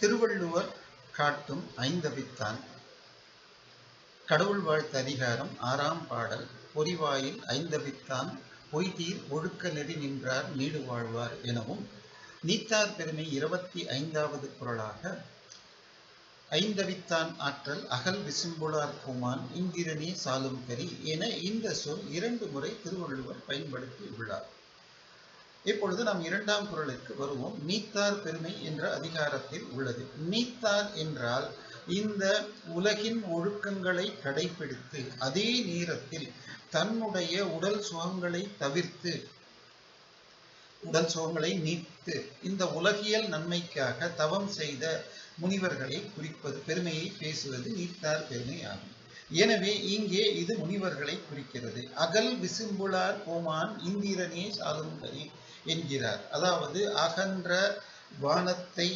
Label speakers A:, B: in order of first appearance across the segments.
A: திருவள்ளுவர் காட்டும் ஐந்தவித்தான். கடவுள் வாழ்த்து அதிகாரம் ஆறாம் பாடல். பொறிவாயில் ஐந்தவித்தான். பொய்தீர் ஒழுக்க நெறி நின்றார் நீடு வாழ்வார் எனவும் நீத்தார் பெருமை இருபத்தி ஐந்தாவது குரலாக ஐந்தவித்தான் ஆற்றல் அகல் விசும்புலார் குமான் இந்திரனே சாலும் கரி என இந்த சொல் இரண்டு முறை திருவள்ளுவர் பயன்படுத்தி உள்ளார். இப்பொழுது நாம் இரண்டாம் குரலுக்கு வருவோம். நீத்தார் பெருமை என்ற அதிகாரத்தில் உள்ளது. நீத்தார் என்றால் இந்த உலகின் ஒழுக்கங்களை கடைபிடித்து அதே நேரத்தில் தன்னுடைய உடல் சுகங்களை தவிர்த்து உடல் சுகங்களை நீத்து இந்த உலகியல் நன்மைக்காக தவம் செய்த முனிவர்களை குறிப்பது பெருமையை பேசுவது நீத்தார் பெருமை ஆகும். எனவே இங்கே இது முனிவர்களை குறிக்கிறது. அகல் விசும்புளார் கோமான் இந்திரனே சாலும்பரி என்கிறார். அதாவது அகன்ற வானத்தை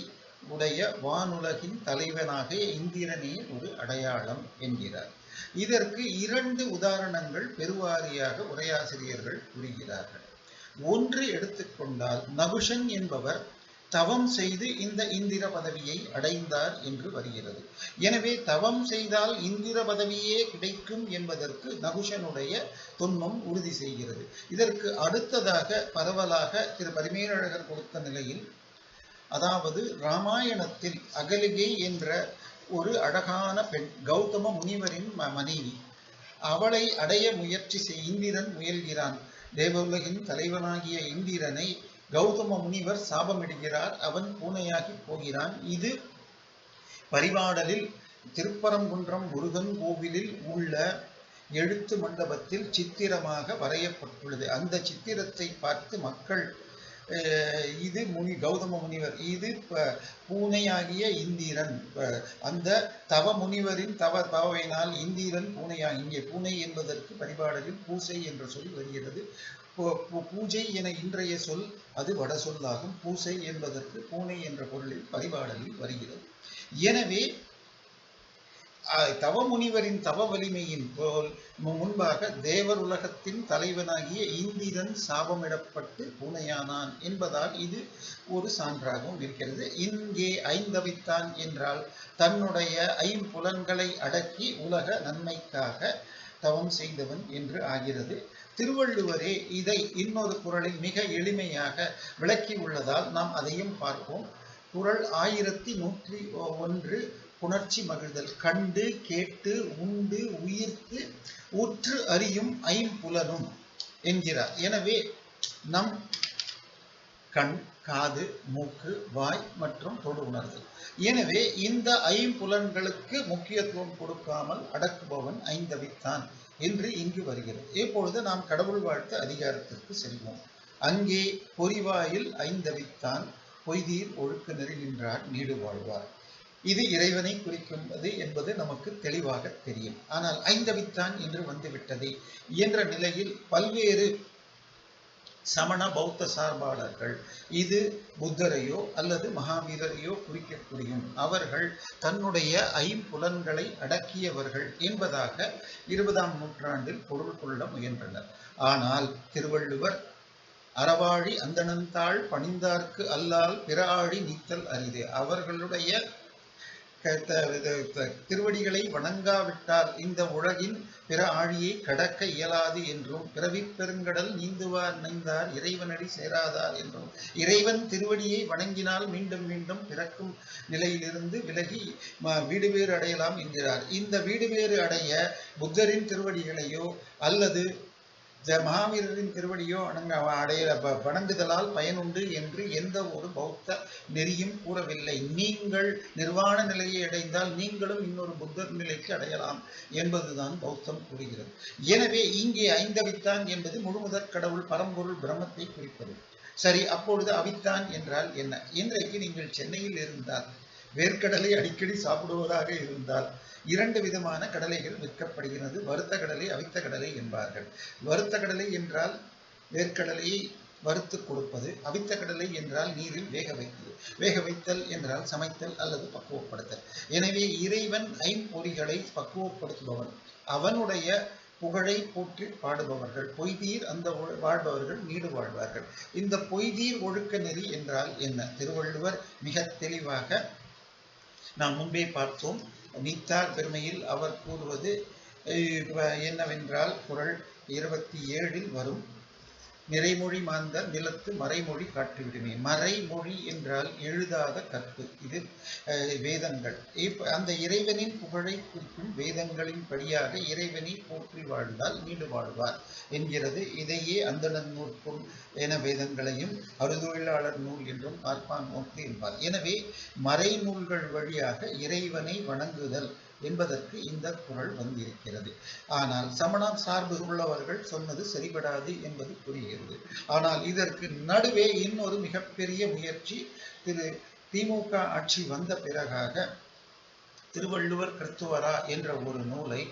A: உடைய வானுலகின் தலைவனாக இந்திரனே ஒரு அடையாளம் என்கிறார். இதற்கு இரண்டு உதாரணங்கள் பெருவாரியாக உரையாசிரியர்கள் கூறுகிறார்கள். ஒன்று எடுத்துக்கொண்டால் நகுஷன் என்பவர் தவம் செய்து இந்த இந்திர பதவியை அடைந்தார் என்று வருகிறது. எனவே தவம் செய்தால் இந்திர பதவியே கிடைக்கும் என்பதற்கு நகுஷனுடைய தொன்மம் உறுதி செய்கிறது. இதற்கு அடுத்ததாக பரவலாக திரு பரிமேலழகர் கொடுத்த நிலையில் அதாவது ராமாயணத்தில் அகலிகை என்ற ஒரு அழகான பெண் கௌதம முனிவரின் மனைவி அவளை அடைய முயற்சி செய் இந்திரன் முயல்கிறான். தேவ உலகின் தலைவனாகிய இந்திரனை கௌதம முனிவர் சாபமிடுகிறார். அவன் பூனையாகி போகிறான். இது பரிவாடலில் திருப்பரங்குன்றம் முருகன் கோவிலில் உள்ள எழுத்து மண்டபத்தில் சித்திரமாக வரையப்பட்டுள்ளது. அந்த சித்திரத்தை பார்த்து மக்கள் இது முனி கௌதம முனிவர் இது பூனையாகிய இந்திரன். அந்த தவ முனிவரின் தவ தவவினால் இந்திரன் பூனையா இங்கே பூனை என்பதற்கு பரிபாடலில் பூசை என்ற சொல் வருகிறது. பூஜை என இன்றைய சொல் அது வட சொல்லாகும். பூசை என்பதற்கு பூனை என்ற பொருளில் பரிபாடலில் வருகிறது. எனவே தவ முனிவரின் தவ வலிமையின் போல் முன்பாக தேவர் உலகத்தின் தலைவனாகிய இந்திரன் சாபமிடப்பட்டு பூனையானான் என்பதால் இது ஒரு சான்றாகவும் இருக்கிறது. இங்கே ஐந்தவித்தான் என்றால் தன்னுடைய ஐம்புலன்களை அடக்கி உலக நன்மைக்காக தவம் செய்தவன் என்று ஆகிறது. திருவள்ளுவரே இதை இன்னொரு குரலில் மிக எளிமையாக விளக்கி உள்ளதால் நாம் அதையும் பார்ப்போம். குரல் ஆயிரத்தி நூற்றி ஒன்று புணர்ச்சி மகிழ்தல். கண்டு கேட்டு உண்டு உயிர்த்து உற்று அறியும் ஐம்புலனும் என்கிறார். எனவே நம் கண் காது மூக்கு வாய் மற்றும் தொடு உணர்தல். எனவே இந்த ஐம்புலன்களுக்கு முக்கியத்துவம் கொடுக்காமல் அடக்குபவன் ஐந்தவித்தான். என்று இங்கு வருகிறது. இப்பொழுது நாம் கடவுள் வாழ்த்து அதிகாரத்திற்கு செல்வோம். அங்கே பொறிவாயில் ஐந்தவித்தான் பொய்தீர் ஒழுக்க நெறி நீடு வாழ்வார். இது இறைவனை குறிக்கும்பது என்பது நமக்கு தெளிவாக தெரியும். ஆனால் ஐந்தவித்தான் என்று வந்துவிட்டதே என்ற நிலையில் பல்வேறு சமண பௌத்த சார்பாளர்கள். இது புத்தரையோ அல்லது மகாவீரரையோ குறிக்கக்கூடியும் அவர்கள் தன்னுடைய ஐம்புலன்களை அடக்கியவர்கள் என்பதாக இருபதாம் நூற்றாண்டில் பொருள் கொள்ள முயன்றனர். ஆனால் திருவள்ளுவர் அறவாழி அந்தணந்தாள் பணிந்தார்க்கு அல்லால் பிற ஆழி நீத்தல் அரிது. அவர்களுடைய திருவடிகளை வணங்காவிட்டால் இந்த உலகின் பிற ஆழியை கடக்க இயலாது என்றும் பிறவி பெருங்கடல் நீந்துவார் நினைந்தார் இறைவனடி சேராதார் என்றும் இறைவன் திருவடியை வணங்கினால் மீண்டும் மீண்டும் பிறக்கும் நிலையிலிருந்து விலகி வீடு வேறு அடையலாம் என்கிறார். இந்த வீடு வேறு அடைய புத்தரின் திருவடிகளையோ அல்லது மகாவீரரின் திருவடியோ அடங்க அடைய வணங்குதலால் பயனுண்டு என்று எந்த ஒரு பௌத்த நெறியும் கூறவில்லை. நீங்கள் நிர்வாண நிலையை அடைந்தால் நீங்களும் இன்னொரு புத்தர் நிலைக்கு அடையலாம் என்பதுதான் பௌத்தம் கூறுகிறது. எனவே இங்கே ஐந்தவித்தான் என்பது முழுமுதற் கடவுள் பரம்பொருள் பிரம்மத்தை குறிப்பது. சரி அப்பொழுது அவித்தான் என்றால் என்ன? இன்றைக்கு நீங்கள் சென்னையில் இருந்தால் வேர்க்கடலை அடிக்கடி சாப்பிடுவதாக இருந்தால் இரண்டு விதமான கடலைகள் விற்கப்படுகிறது. வறுத்த கடலை அவித்த கடலை என்பார்கள். வறுத்த கடலை என்றால் வேர்க்கடலையை வறுத்து கொடுப்பது. அவித்த கடலை என்றால் நீரில் வேக வைத்தது. வேக வைத்தல் என்றால் சமைத்தல் அல்லது பக்குவப்படுத்தல். எனவே இறைவன் ஐம்பொறிகளை பக்குவப்படுத்துபவன். அவனுடைய புகழை போற்றி பாடுபவர்கள். பொய்தீர் அந்த வாழ்பவர்கள் நீடு வாழ்வார்கள். இந்த பொய்தீர் ஒழுக்க நெறி என்றால் என்ன? திருவள்ளுவர் மிக தெளிவாக நாம் முன்பே பார்த்தோம். நீத்தார் பெருமையில் அவர் கூறுவது என்னவென்றால் குரல் இருபத்தி ஏழில் வரும். நிறைமொழி மாந்தர் நிலத்து மறைமொழி காட்டிவிடுமே. மறைமொழி என்றால் எழுதாத கற்பு. இது வேதங்கள். அந்த இறைவனின் புகழை குறிக்கும் வேதங்களின் படியாக இறைவனை போற்றி வாழ்ந்தால் நீடு வாழ்வார் என்கிறது. இதையே அந்தணன் நூற்கும் என வேதங்களையும் அறுதொழிலாளர் நூல் என்றும் பார்ப்பான் நோக்கு என்பார். எனவே மறைநூல்கள் வழியாக இறைவனை வணங்குதல் என்பதற்கு இந்த குரல் வந்திருக்கிறது. ஆனால் சமணம் சார்பு உள்ளவர்கள் சொன்னது சரிபடாது என்பது புரிகிறது. ஆனால் இதற்கு நடுவே இன்னொரு மிகப்பெரிய முயற்சி திரு திமுக ஆட்சி வந்த பிறகாக திருவள்ளுவர் கிறிஸ்துவரா என்ற ஒரு நூலை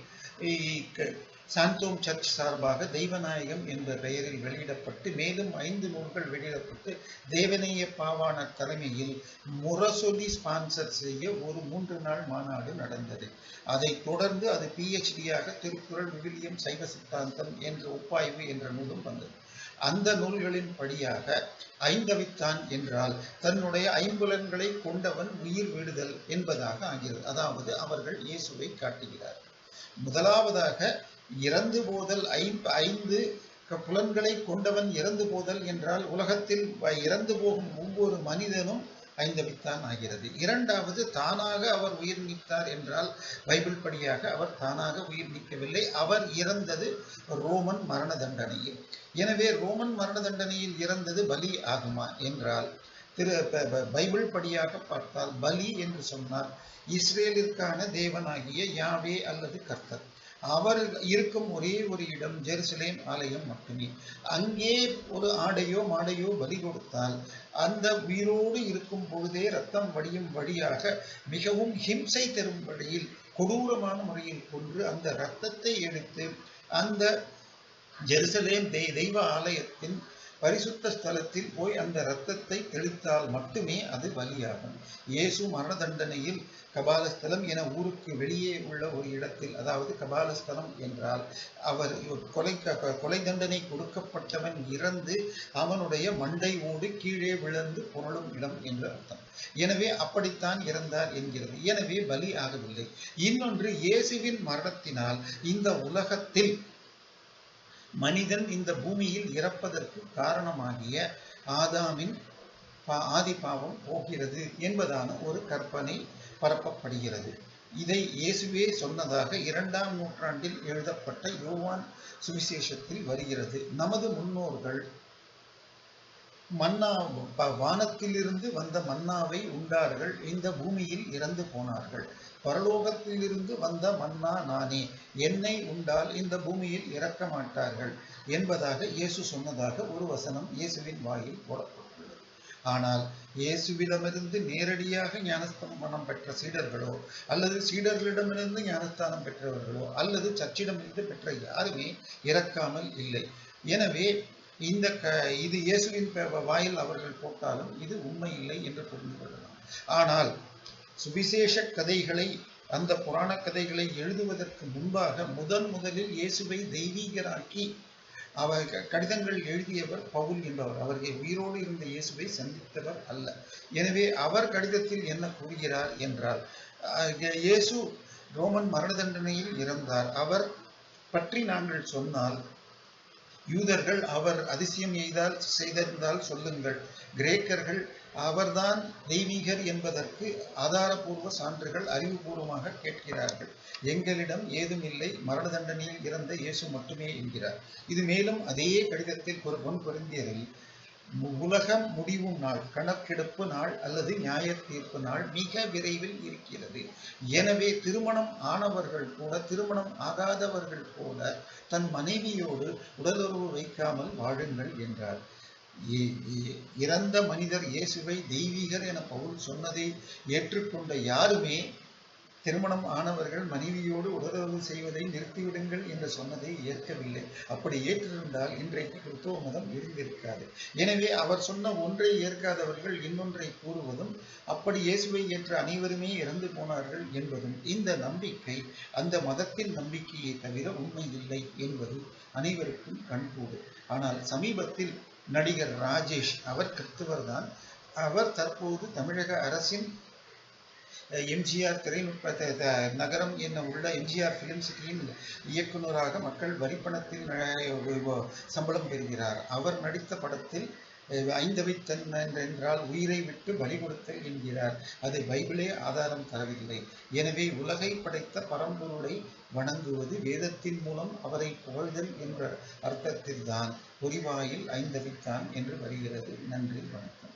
A: சாந்தோம் சர்ச் சார்பாக தெய்வநாயகம் என்ற பெயரில் வெளியிடப்பட்டு மேலும் ஐந்து நூல்கள் வெளியிடப்பட்டு தேவநேய பாவான தலைமையில் முரசொலி ஸ்பான்சர் செய்ய ஒரு மூன்று நாள் மாநாடு நடந்தது. அதைத் தொடர்ந்து அது பிஹெச்டியாக திருக்குறள் விவிலியம் சைவ சித்தாந்தம் என்ற ஒப்பாய்வு என்ற நூலும் வந்தது. அந்த நூல்களின் படியாக ஐந்தவித்தான் என்றால் தன்னுடைய ஐம்புலன்களை கொண்டவன் உயிர் விடுதல் என்பதாக ஆகிறது. அதாவது அவர்கள் இயேசுவை காட்டுகிறார் முதலாவதாக இறந்து போதல் ஐந்து புலன்களை கொண்டவன் இறந்து போதல் என்றால் உலகத்தில் வ- இறந்து போகும் ஒவ்வொரு மனிதனும் ஐந்தவித்தான் ஆகிறது. இரண்டாவது தானாக அவர் உயிர் நீத்தார் என்றால் பைபிள் படியாக அவர் தானாக உயிர் நீக்கவில்லை. அவர் இறந்தது ரோமன் மரண தண்டனையில் எனவே ரோமன் மரண தண்டனையில் இறந்தது பலி ஆகுமா என்றால் திரு பைபிள் படியாக பார்த்தால் பலி என்று சொன்னால் இஸ்ரேலிற்கான தேவனாகிய யாவே அல்லது கர்த்தர். அவர் இருக்கும் ஒரே ஒரு இடம் ஜெருசலேம் ஆலயம் மட்டுமே. அங்கே ஒரு ஆடையோ மாடையோ பலி கொடுத்தால் அந்த உயிரோடு இருக்கும் பொழுதே ரத்தம் வடியும் வழியாக மிகவும் ஹிம்சை தரும் வழியில் கொடூரமான முறையில் கொன்று அந்த இரத்தத்தை எடுத்து அந்த ஜெருசலேம் தெய் தெய்வ ஆலயத்தின் பரிசுத்த ஸ்தலத்தில் போய் அந்த இரத்தத்தை தெளித்தால் மட்டுமே அது பலியாகும். இயேசு மரண தண்டனையில் கபாலஸ்தலம் என ஊருக்கு வெளியே உள்ள ஒரு இடத்தில் அதாவது கபாலஸ்தலம் என்றால் அவர் கொலை க- கொலை தண்டனை கொடுக்கப்பட்டவன் இறந்து அவனுடைய மண்டை ஓடு கீழே விழுந்து புரளும் இடம் என்று அர்த்தம். எனவே அப்படித்தான் இறந்தார் என்கிறது. எனவே பலி ஆகவில்லை. இன்னொன்று இயேசுவின் மரணத்தினால் இந்த உலகத்தில் மனிதன் இந்த பூமியில் இறப்பதற்கு காரணமாகிய ஆதாமின் பா- ஆதி பாவம் போகிறது என்பதான ஒரு கற்பனை பரப்பப்படுகிறது. இதை இயேசுவே சொன்னதாக இரண்டாம் நூற்றாண்டில் எழுதப்பட்ட யோவான் சுவிசேஷத்தில் வருகிறது. நமது முன்னோர்கள் மன்னா வானத்திலிருந்து வந்த மன்னாவை உண்டார்கள் இந்த பூமியில் இறந்து போனார்கள். பரலோகத்திலிருந்து வந்த மன்னா நானே என்னை உண்டால் இந்த பூமியில் இறக்க மாட்டார்கள் என்பதாக இயேசு சொன்னதாக ஒரு வசனம் இயேசுவின் வாயில் போடப்பட்டுள்ளது. ஆனால் இயேசுவிடமிருந்து நேரடியாக ஞானஸ்தானம் பெற்ற சீடர்களோ அல்லது சீடர்களிடமிருந்து ஞானஸ்தானம் பெற்றவர்களோ அல்லது சர்ச்சிடமிருந்து பெற்ற யாருமே இறக்காமல் இல்லை. எனவே இந்த க இது இயேசுவின் வாயில் அவர்கள் போட்டாலும் இது உண்மை இல்லை என்று புரிந்து கொள்ளலாம். ஆனால் சுவிசேஷ கதைகளை அந்த புராண கதைகளை எழுதுவதற்கு முன்பாக முதன் முதலில் இயேசுவை தெய்வீகராக்கி அவர் க- கடிதங்கள் எழுதியவர் பவுல் என்பவர். அவர்கள் உயிரோடு இருந்த இயேசுவை சந்தித்தவர் அல்ல. எனவே அவர் கடிதத்தில் என்ன கூறுகிறார் என்றால் இயேசு ரோமன் மரண தண்டனையில் இறந்தார். அவர் பற்றி நாங்கள் சொன்னால் யூதர்கள் அவர் அதிசயம் எய்தால் செய்திருந்தால் சொல்லுங்கள். கிரேக்கர்கள் அவர்தான் தெய்வீகர் என்பதற்கு ஆதாரபூர்வ சான்றுகள் அறிவுபூர்வமாக கேட்கிறார்கள். எங்களிடம் ஏதும் இல்லை மரண தண்டனையில் இறந்த இயேசு மட்டுமே என்கிறார். இது மேலும் அதே கடிதத்தில் ஒரு பொன் பொருந்தியதில் உலகம் முடிவும் நாள் கணக்கெடுப்பு நாள் அல்லது நியாய தீர்ப்பு நாள் மிக விரைவில் இருக்கிறது. எனவே திருமணம் ஆனவர்கள் கூட திருமணம் ஆகாதவர்கள் போல தன் மனைவியோடு உடலுறவு வைக்காமல் வாழுங்கள் என்றார். இறந்த மனிதர் இயேசுவை தெய்வீகர் என பவுல் சொன்னதை ஏற்றுக்கொண்ட யாருமே திருமணம் ஆனவர்கள் மனைவியோடு உடலுறவு செய்வதை நிறுத்திவிடுங்கள் என்று சொன்னதை ஏற்கவில்லை. அப்படி ஏற்றிருந்தால் இன்றைக்கு கிறிஸ்துவ மதம் இருந்திருக்காது. எனவே அவர் சொன்ன ஒன்றை ஏற்காதவர்கள் இன்னொன்றை கூறுவதும் அப்படி இயேசுவை ஏற்ற அனைவருமே இறந்து போனார்கள் என்பதும் இந்த நம்பிக்கை அந்த மதத்தின் நம்பிக்கையை தவிர உண்மை இல்லை என்பது அனைவருக்கும் கண்கூடு ஆனால் சமீபத்தில் நடிகர் ராஜேஷ் அவர் கிறிஸ்தவர் தான் அவர் தற்போது தமிழக அரசின் எம்ஜிஆர் திரைநுட்ப நகரம் என்ன உள்ள எம்ஜிஆர் ஃபிலிம் சிட்டியின் இயக்குனராக மக்கள் வரிப்பணத்தில் சம்பளம் பெறுகிறார். அவர் நடித்த படத்தில் ஐந்தவை தன் என்றால் உயிரை விட்டு பலி கொடுத்தல் என்கிறார். அதை பைபிளே ஆதாரம் தரவில்லை. எனவே உலகை படைத்த பரம்பொருளை வணங்குவது வேதத்தின் மூலம் அவரை புகழ்தல் என்ற அர்த்தத்தில்தான். பொறிவாயில் ஐந்தவித்தான் என்று வருகிறது. நன்றி வணக்கம்.